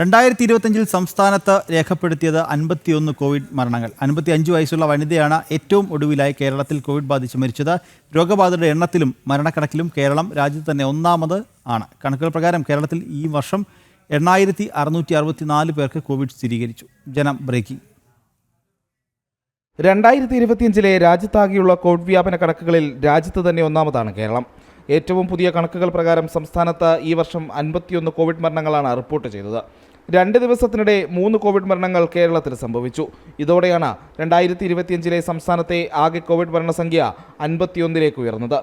രണ്ടായിരത്തി ഇരുപത്തഞ്ചിൽ സംസ്ഥാനത്ത് രേഖപ്പെടുത്തിയത് അൻപത്തിയൊന്ന് കോവിഡ് മരണങ്ങൾ. അൻപത്തി അഞ്ച് വയസ്സുള്ള വനിതയാണ് ഏറ്റവും ഒടുവിലായി കേരളത്തിൽ കോവിഡ് ബാധിച്ച് മരിച്ചത്. രോഗബാധയുടെ എണ്ണത്തിലും മരണക്കണക്കിലും കേരളം രാജ്യത്ത് തന്നെ ഒന്നാമത് ആണ്. കണക്കുകൾ പ്രകാരം കേരളത്തിൽ ഈ വർഷം എണ്ണായിരത്തി അറുന്നൂറ്റി അറുപത്തിനാല് പേർക്ക് കോവിഡ് സ്ഥിരീകരിച്ചു. ജനം ബ്രേക്കിംഗ്. രണ്ടായിരത്തി ഇരുപത്തിയഞ്ചിലെ രാജ്യത്താകെയുള്ള കോവിഡ് വ്യാപന കണക്കുകളിൽ രാജ്യത്ത് തന്നെ ഒന്നാമതാണ് കേരളം. ഏറ്റവും പുതിയ കണക്കുകൾ പ്രകാരം സംസ്ഥാനത്ത് ഈ വർഷം അൻപത്തിയൊന്ന് കോവിഡ് മരണങ്ങളാണ് റിപ്പോർട്ട് ചെയ്തത്. രണ്ട് ദിവസത്തിനിടെ മൂന്ന് കോവിഡ് മരണങ്ങൾ കേരളത്തിൽ സംഭവിച്ചു. ഇതോടെയാണ് രണ്ടായിരത്തി ഇരുപത്തിയഞ്ചിലെ സംസ്ഥാനത്തെ ആകെ കോവിഡ് മരണസംഖ്യ അൻപത്തിയൊന്നിലേക്ക് ഉയർന്നത്.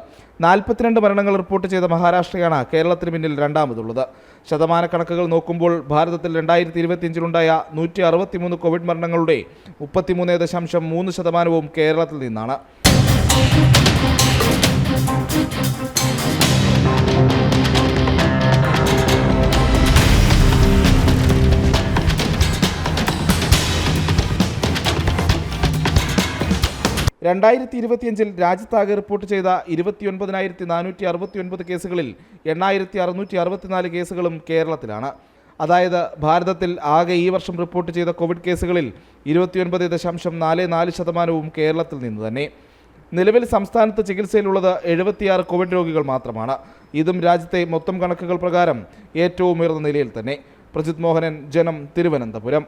നാൽപ്പത്തിരണ്ട് മരണങ്ങൾ റിപ്പോർട്ട് ചെയ്ത മഹാരാഷ്ട്രയാണ് കേരളത്തിന് പിന്നിൽ രണ്ടാമതുള്ളത്. ശതമാനക്കണക്കുകൾ നോക്കുമ്പോൾ ഭാരതത്തിൽ രണ്ടായിരത്തി ഇരുപത്തിയഞ്ചിലുണ്ടായ നൂറ്റി അറുപത്തിമൂന്ന് കോവിഡ് മരണങ്ങളുടെ മുപ്പത്തിമൂന്ന് ദശാംശം മൂന്ന് ശതമാനവും കേരളത്തിൽ നിന്നാണ്. രണ്ടായിരത്തി ഇരുപത്തിയഞ്ചിൽ രാജ്യത്താകെ റിപ്പോർട്ട് ചെയ്ത ഇരുപത്തിയൊൻപതിനായിരത്തി നാനൂറ്റി അറുപത്തി ഒൻപത് കേസുകളിൽ എണ്ണായിരത്തി അറുന്നൂറ്റി അറുപത്തിനാല് കേസുകളും കേരളത്തിലാണ്. അതായത് ഭാരതത്തിൽ ആകെ ഈ വർഷം റിപ്പോർട്ട് ചെയ്ത കോവിഡ് കേസുകളിൽ ഇരുപത്തിയൊൻപത് ദശാംശം നാല് നാല് ശതമാനവും കേരളത്തിൽ നിന്ന് തന്നെ. നിലവിൽ സംസ്ഥാനത്ത് ചികിത്സയിലുള്ളത് എഴുപത്തിയാറ് കോവിഡ് രോഗികൾ മാത്രമാണ്. ഇതും രാജ്യത്തെ മൊത്തം കണക്കുകൾ പ്രകാരം ഏറ്റവും ഉയർന്ന നിലയിൽ തന്നെ. പ്രജിത് മോഹനൻ ജനം തിരുവനന്തപുരം.